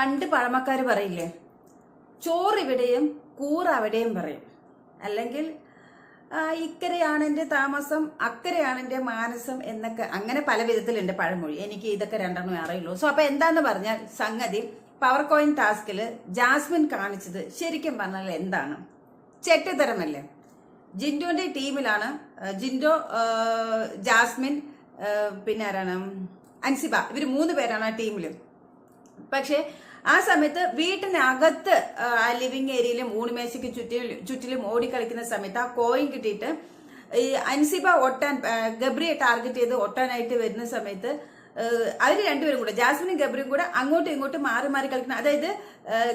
പണ്ട് പഴമക്കാർ പറയില്ലേ? ചോറ് ഇവിടെയും കൂറ് അവിടെയും പറയും. അല്ലെങ്കിൽ ഇക്കരയാണ് എന്റെ താമസം അക്കരയാണ് എന്റെ മാനസം എന്നൊക്കെ അങ്ങനെ പല വിധത്തിലുണ്ട് പഴമൊഴി. എനിക്ക് ഇതൊക്കെ രണ്ടെണ്ണമേ അറിയുള്ളൂ. സോ അപ്പോൾ എന്താന്ന് പറഞ്ഞാൽ സംഗതി പവർ കോയിൻ ടാസ്കിൽ ജാസ്മിൻ കാണിച്ചത് ശരിക്കും പറഞ്ഞാൽ എന്താണ്? ചെട്ടിത്തരമല്ലേ? ജിൻഡോന്റെ ടീമിലാണ് ജിൻഡോ ജാസ്മിൻ പിന്നെ ആരാണ്? അൻസിബ. ഇവർ മൂന്ന് പേരാണ് ആ ടീമിൽ പക്ഷേ ആ സമയത്ത് വീട്ടിനകത്ത് ലിവിങ് ഏരിയയിലും ഊണിമേശയ്ക്ക് ചുറ്റിലും ചുറ്റിലും ഓടിക്കളിക്കുന്ന സമയത്ത് ആ കോയിൻ കിട്ടിയിട്ട് ഈ അൻസിബ ഒട്ടാൻ ഗബ്രിയെ ടാർഗറ്റ് ചെയ്ത് ഒട്ടാനായിട്ട് വരുന്ന സമയത്ത് അവർ രണ്ടുപേരും കൂടെ ജാസ്മിനും ഗബ്രിയും കൂടെ അങ്ങോട്ടും ഇങ്ങോട്ടും മാറി മാറി കളിക്കണം അതായത്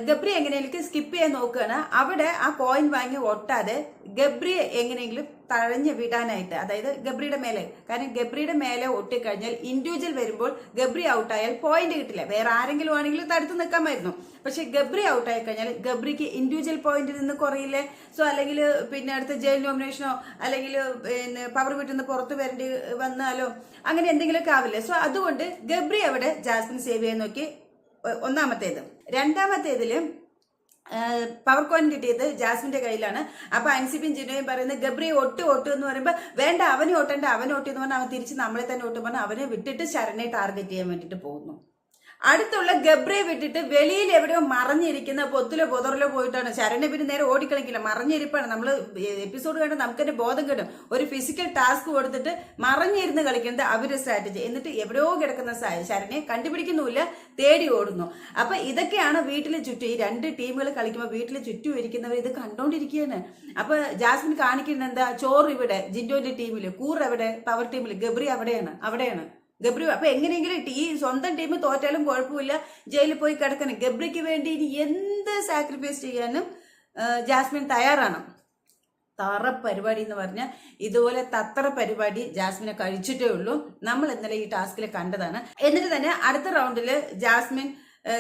ഗബ്രി എങ്ങനെയെങ്കിലും സ്കിപ്പ് ചെയ്യാൻ നോക്കുകയാണ്. അവിടെ ആ കോയിൻ വാങ്ങി ഒട്ടാതെ ഗബ്രിയെ എങ്ങനെയെങ്കിലും തഴഞ്ഞു വിടാനായിട്ട് അതായത് ഗബ്രിയുടെ മേലെ. കാരണം ഗബ്രിയുടെ മേലെ ഒട്ടിക്കഴിഞ്ഞാൽ ഇൻഡിവിജ്വൽ വരുമ്പോൾ ഗബ്രി ഔട്ടായാൽ പോയിന്റ് കിട്ടില്ല. വേറെ ആരെങ്കിലും ആണെങ്കിൽ തടുത്ത് നിൽക്കാമായിരുന്നു. പക്ഷെ ഗബ്രി ഔട്ടായി കഴിഞ്ഞാൽ ഗബ്രിക്ക് ഇൻഡിവിജ്വൽ പോയിന്റ് നിന്ന് കുറയില്ലേ? സോ അല്ലെങ്കിൽ പിന്നെ അടുത്ത ജയിൽ നോമിനേഷനോ അല്ലെങ്കിൽ പിന്നെ പവർ വീട്ടിൽ നിന്ന് പുറത്തു വരേണ്ടി വന്നാലോ? അങ്ങനെ എന്തെങ്കിലുമൊക്കെ ആവില്ലേ? സോ അതുകൊണ്ട് ഗബ്രി അവിടെ ജാസ്മിൻ സേവ് ചെയ്യാൻ നോക്കി ഒന്നാമത്തേത്. രണ്ടാമത്തേതിൽ പവർ കോയിൻ കിട്ടിയത് ജാസ്മിന്റെ കയ്യിലാണ്. അപ്പൊ അൻസിബിൻ ജിനോയും പറയുന്നത് ഗബ്രി ഒട്ട് ഒട്ട് എന്ന് പറയുമ്പോൾ വേണ്ട അവനെ ഒട്ടണ്ട അവനെ ഒട്ടി എന്ന് പറഞ്ഞാൽ അവൻ തിരിച്ച് നമ്മളെ തന്നെ ഒട്ടും പറഞ്ഞാൽ അവനെ വിട്ടിട്ട് ശരണെ ടാർഗറ്റ് ചെയ്യാൻ വേണ്ടിയിട്ട് പോകുന്നു. അടുത്തുള്ള ഗബ്രയെ വിട്ടിട്ട് വെളിയിൽ എവിടെയോ മറിഞ്ഞിരിക്കുന്ന പൊത്തിലോ പൊതറിലോ പോയിട്ടാണ്. ശരണ്യ പിന്നെ നേരെ ഓടിക്കളിക്കില്ല. മറിഞ്ഞിരിപ്പാണ്. നമ്മൾ എപ്പിസോഡ് കണ്ട് നമുക്ക് തന്നെ ബോധം കിട്ടും. ഒരു ഫിസിക്കൽ ടാസ്ക് കൊടുത്തിട്ട് മറഞ്ഞിരുന്ന് കളിക്കുന്നത് അവരുടെ സ്ട്രാറ്റജി എന്നിട്ട് എവിടെയോ കിടക്കുന്ന ശരണ്യെ കണ്ടുപിടിക്കുന്നുമില്ല. തേടി ഓടുന്നു. അപ്പൊ ഇതൊക്കെയാണ് വീട്ടിലെ ചുറ്റും. ഈ രണ്ട് ടീമുകൾ കളിക്കുമ്പോൾ വീട്ടിലെ ചുറ്റും ഇരിക്കുന്നവർ ഇത് കണ്ടോണ്ടിരിക്കുകയാണ് അപ്പൊ ജാസ്മിൻ കാണിക്കുന്നത് എന്താ? ചോറ് ഇവിടെ ജിൻഡോന്റെ ടീമിൽ കൂർ എവിടെ പവർ ടീമിൽ ഗബ്രി അവിടെയാണ്. അവിടെയാണ്. ഗബ്രി അപ്പൊ എങ്ങനെയെങ്കിലും ഈ സ്വന്തം ടീം തോറ്റാലും കുഴപ്പമില്ല. ജയിലിൽ പോയി കിടക്കണം ഗബ്രിക്ക് വേണ്ടി ഇനി എന്ത് സാക്രിഫൈസ് ചെയ്യാനും ജാസ്മിൻ തയ്യാറാണ്. തറ പരിപാടി എന്ന് പറഞ്ഞാൽ ഇതുപോലെ തത്ര പരിപാടി ജാസ്മിനെ കഴിച്ചിട്ടേ ഉള്ളൂ. നമ്മൾ ഇന്നലെ ഈ ടാസ്കിൽ കണ്ടതാണ്. എന്നിട്ട് തന്നെ അടുത്ത റൗണ്ടിൽ ജാസ്മിൻ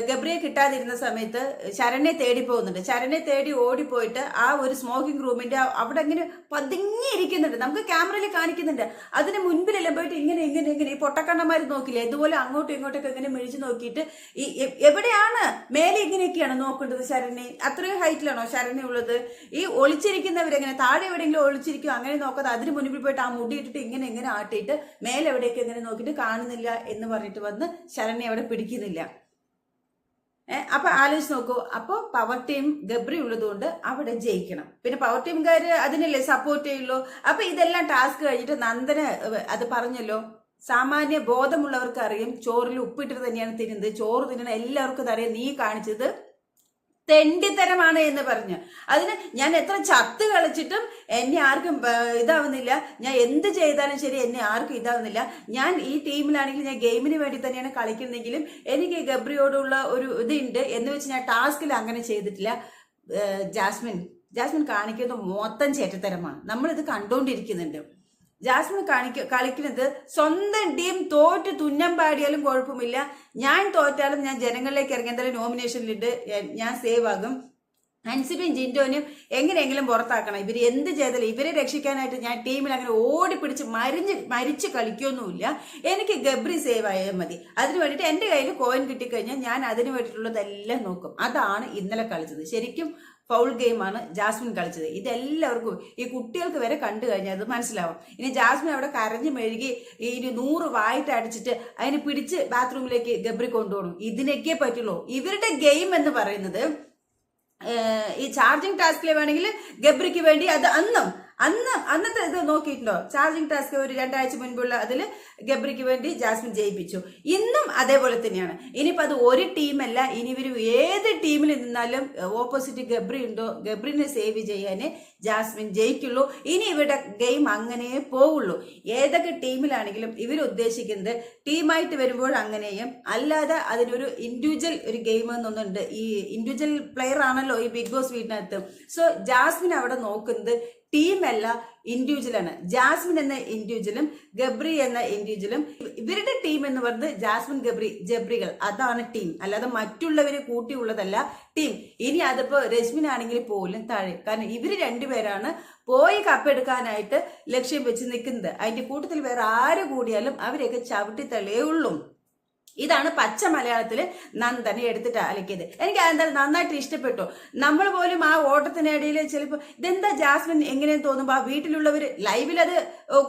ഗബ്രിയെ കിട്ടാതിരുന്ന സമയത്ത് ശരണ്യെ തേടി പോകുന്നുണ്ട്. ശരണ്യെ തേടി ഓടിപ്പോയിട്ട് ആ ഒരു സ്മോക്കിംഗ് റൂമിന്റെ അവിടെ ഇങ്ങനെ പതുങ്ങിയിരിക്കുന്നുണ്ട്. നമുക്ക് ക്യാമറയിൽ കാണിക്കുന്നുണ്ട്. അതിന് മുൻപിലെല്ലാം പോയിട്ട് ഇങ്ങനെ ഇങ്ങനെ ഇങ്ങനെ ഈ പൊട്ടക്കണ്ണന്മാർ നോക്കില്ല? ഇതുപോലെ അങ്ങോട്ടും ഇങ്ങോട്ടൊക്കെ ഇങ്ങനെ മിഴിച്ചു നോക്കിയിട്ട് ഈ എവിടെയാണ് മേലെ ഇങ്ങനെയൊക്കെയാണ് നോക്കേണ്ടത് ശരണ്യ? അത്രയും ഹൈറ്റിലാണോ ശരണ്യ ഉള്ളത്? ഈ ഒളിച്ചിരിക്കുന്നവരെങ്ങനെ താഴെ എവിടെയെങ്കിലും ഒളിച്ചിരിക്കും അങ്ങനെ നോക്കാതെ അതിന് മുൻപിൽ പോയിട്ട് ആ മുടി ഇട്ടിട്ട് ഇങ്ങനെ ഇങ്ങനെ ആട്ടിയിട്ട് മേലെ എവിടെയൊക്കെ ഇങ്ങനെ നോക്കിയിട്ട് കാണുന്നില്ല എന്ന് പറഞ്ഞിട്ട് വന്ന് ശരണ്യ അവിടെ പിടിക്കുന്നില്ല. അപ്പൊ ആലോചിച്ച് നോക്കൂ. അപ്പൊ പവർ ടീം ഗബ്രി ഉള്ളതുകൊണ്ട് അവിടെ ജയിക്കണം. പിന്നെ പവർ ടീംകാര് അതിനല്ലേ സപ്പോർട്ട് ചെയ്യുള്ളൂ. അപ്പൊ ഇതെല്ലാം ടാസ്ക് കഴിഞ്ഞിട്ട് നന്ദന അത് പറഞ്ഞല്ലോ. സാമാന്യ ബോധമുള്ളവർക്ക് അറിയും. ചോറിൽ ഉപ്പിട്ടിട്ട് തന്നെയാണ് തിന്നുന്നത്. ചോറ് തിന്നണ എല്ലാവർക്കും അറിയാം. നീ കാണിച്ചത് തെണ്ടിത്തരമാണ് എന്ന് പറഞ്ഞു. അതിന് ഞാൻ എത്ര ചത്ത് കളിച്ചിട്ടും എന്നെ ആർക്കും ഇതാവുന്നില്ല. ഞാൻ എന്ത് ചെയ്താലും ശരി എന്നെ ആർക്കും ഇതാവുന്നില്ല. ഞാൻ ഈ ടീമിലാണെങ്കിൽ ഞാൻ ഗെയിമിന് വേണ്ടി തന്നെയാണ് കളിക്കുന്നതെങ്കിലും എനിക്ക് ഗബ്രിയോടുള്ള ഒരു ഇതുണ്ട് എന്ന് വെച്ച് ഞാൻ ടാസ്കിൽ അങ്ങനെ ചെയ്തിട്ടില്ല. ജാസ്മിൻ. ജാസ്മിൻ കാണിക്കുന്നത് മൊത്തം ചേറ്റത്തരമാണ്. നമ്മളിത് കണ്ടുകൊണ്ടിരിക്കുന്നുണ്ട് ജാസ്മിൻ കാണിക്ക കളിക്കുന്നത് സ്വന്തം ടീം തോറ്റ് തുന്നം പാടിയാലും കുഴപ്പമില്ല. ഞാൻ തോറ്റാലും ഞാൻ ജനങ്ങളിലേക്ക് ഇറങ്ങി എന്തായാലും നോമിനേഷനിലിട്ട് ഞാൻ സേവ് ആകും. അൻസിബിയും ജിൻഡോനും എങ്ങനെയെങ്കിലും പുറത്താക്കണം. ഇവർ എന്ത് ചെയ്താലും ഇവരെ രക്ഷിക്കാനായിട്ട് ഞാൻ ടീമിൽ അങ്ങനെ ഓടിപ്പിടിച്ച് മരിഞ്ഞ് മരിച്ച് കളിക്കൊന്നുമില്ല. എനിക്ക് ഗബ്രി സേവ് ആയാൽ മതി. അതിന് വേണ്ടിയിട്ട് എന്റെ കയ്യിൽ കോയിൻ കിട്ടിക്കഴിഞ്ഞാൽ ഞാൻ അതിന് വേണ്ടിയിട്ടുള്ളതെല്ലാം നോക്കും. അതാണ് ഇന്നലെ കളിച്ചത്. ശരിക്കും ഫൗൾ ഗെയിമാണ് ജാസ്മിൻ കളിച്ചത്. ഇതെല്ലാവർക്കും ഈ കുട്ടികൾക്ക് വരെ കണ്ടു കഴിഞ്ഞാൽ അത് മനസ്സിലാവും. ഇനി ജാസ്മിൻ അവിടെ കരഞ്ഞു മെഴുകി ഇനി നൂറ് വായിട്ട് അടിച്ചിട്ട് അതിനെ പിടിച്ച് ബാത്റൂമിലേക്ക് ഗബ്രി കൊണ്ടുപോകണം. ഇതിനൊക്കെ പറ്റുള്ളൂ. ഇവരുടെ ഗെയിം എന്ന് പറയുന്നത് ഈ ചാർജിങ് ടാസ്കിൽ വേണമെങ്കിൽ ഗബ്രിക്ക് വേണ്ടി അത് അന്നും അന്ന് അന്നത്തെ ഇത് നോക്കിയിട്ടുണ്ടോ? ചാർജിങ് ടാസ്ക് ഒരു രണ്ടാഴ്ച മുൻപുള്ള അതിൽ ഗബ്രിക്ക് വേണ്ടി ജാസ്മിൻ ജയിപ്പിച്ചു. ഇന്നും അതേപോലെ തന്നെയാണ്. ഇനിയിപ്പോൾ അത് ഒരു ടീമല്ല. ഇനി ഇവർ ഏത് ടീമിൽ നിന്നാലും ഓപ്പോസിറ്റ് ഗബ്രി ഉണ്ടോ ഗബ്രിനെ സേവ് ചെയ്യാനേ ജാസ്മിൻ ജയിക്കുള്ളൂ. ഇനി ഇവരുടെ ഗെയിം അങ്ങനെ പോവുള്ളൂ. ഏതൊക്കെ ടീമിലാണെങ്കിലും ഇവർ ഉദ്ദേശിക്കുന്നത് ടീമായിട്ട് വരുമ്പോൾ അങ്ങനെയും അല്ലാതെ അതിനൊരു ഇൻഡിവിജ്വൽ ഒരു ഗെയിം എന്നൊന്നുണ്ട്. ഈ ഇൻഡിവിജ്വൽ പ്ലെയർ ആണല്ലോ ഈ ബിഗ് ബോസ് വീടിനകത്ത് സോ ജാസ്മിൻ അവിടെ നോക്കുന്നത് ടീമല്ല ഇൻഡിവിജ്വലാണ് ജാസ്മിൻ എന്ന ഇൻഡിവിജ്വലും ഗബ്രി എന്ന ഇൻഡിവിജ്വലും ഇവരുടെ ടീം എന്ന് പറയുന്നത് ജാസ്മിൻ ഗബ്രി ജബ്രികൾ. അതാണ് ടീം അല്ലാതെ മറ്റുള്ളവരെ കൂട്ടിയുള്ളതല്ല ടീം ഇനി അതിപ്പോ രശ്മിൻ ആണെങ്കിൽ പോലും താഴെ. കാരണം ഇവർ രണ്ടുപേരാണ് പോയി കപ്പെടുക്കാനായിട്ട് ലക്ഷ്യം വെച്ച് നിൽക്കുന്നത്. അതിന്റെ കൂട്ടത്തിൽ വേറെ ആര് കൂടിയാലും അവരെയൊക്കെ ചവിട്ടി തള്ളിയേ ഉള്ളൂ. ഇതാണ് പച്ച മലയാളത്തിൽ നന്ദനെ എടുത്തിട്ട് അലക്കിയത്. എനിക്ക് എന്തായാലും നന്നായിട്ട് ഇഷ്ടപ്പെട്ടു. നമ്മൾ പോലും ആ ഓട്ടത്തിനിടയിൽ ചിലപ്പോൾ ഇതെന്താ ജാസ്മിൻ എങ്ങനെയെന്ന് തോന്നുമ്പോൾ ആ വീട്ടിലുള്ളവർ ലൈവിൽ അത്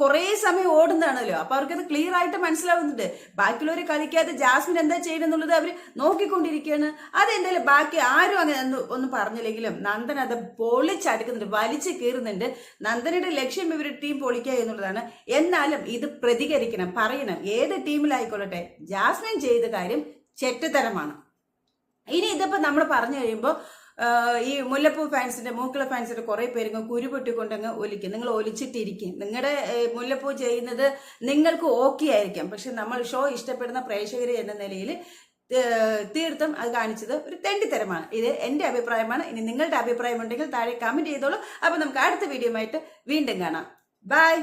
കുറേ സമയം ഓടുന്നതാണല്ലോ. അപ്പൊ അവർക്കത് ക്ലിയർ ആയിട്ട് മനസ്സിലാവുന്നുണ്ട്. ബാക്കിയുള്ളവർ കളിക്കാതെ ജാസ്മിൻ എന്താ ചെയ്യണമെന്നുള്ളത് അവർ നോക്കിക്കൊണ്ടിരിക്കുകയാണ്. അതെന്തായാലും ബാക്കി ആരും അങ്ങനെ ഒന്നും പറഞ്ഞില്ലെങ്കിലും നന്ദൻ അത് പൊളിച്ചടുക്കുന്നുണ്ട്. വലിച്ചു കീറുന്നുണ്ട്. നന്ദനയുടെ ലക്ഷ്യം ഇവർ ടീം പൊളിക്കുക എന്നുള്ളതാണ്. എന്നാലും ഇത് പ്രതികരിക്കണം പറയണം. ഏത് ടീമിലായിക്കൊള്ളട്ടെ ജാസ്മിൻ ചെയ്ത കാര്യം ചെറ്റത്തരമാണ് ഇനി ഇതിപ്പോ നമ്മൾ പറഞ്ഞു കഴിയുമ്പോൾ ഈ മുല്ലപ്പൂ ഫാൻസിന്റെ മൂക്കള ഫാൻസിന്റെ കുറെ പേര് ഇങ്ങ് കുരുപൊട്ടിക്കൊണ്ടങ്ങ് ഒലിക്കും. നിങ്ങൾ ഒലിച്ചിട്ടിരിക്കും. നിങ്ങളുടെ മുല്ലപ്പൂ ചെയ്യുന്നത് നിങ്ങൾക്ക് ഓക്കെ ആയിരിക്കാം. പക്ഷെ നമ്മൾ ഷോ ഇഷ്ടപ്പെടുന്ന പ്രേക്ഷകർ എന്ന നിലയിൽ തീർത്ഥം അത് കാണിച്ചത് ഒരു തെണ്ടിത്തരമാണ്. ഇത് എന്റെ അഭിപ്രായമാണ്. ഇനി നിങ്ങളുടെ അഭിപ്രായം ഉണ്ടെങ്കിൽ താഴെ കമന്റ് ചെയ്തോളൂ. അപ്പോൾ നമുക്ക് അടുത്ത വീഡിയോ ആയിട്ട് വീണ്ടും കാണാം. ബൈ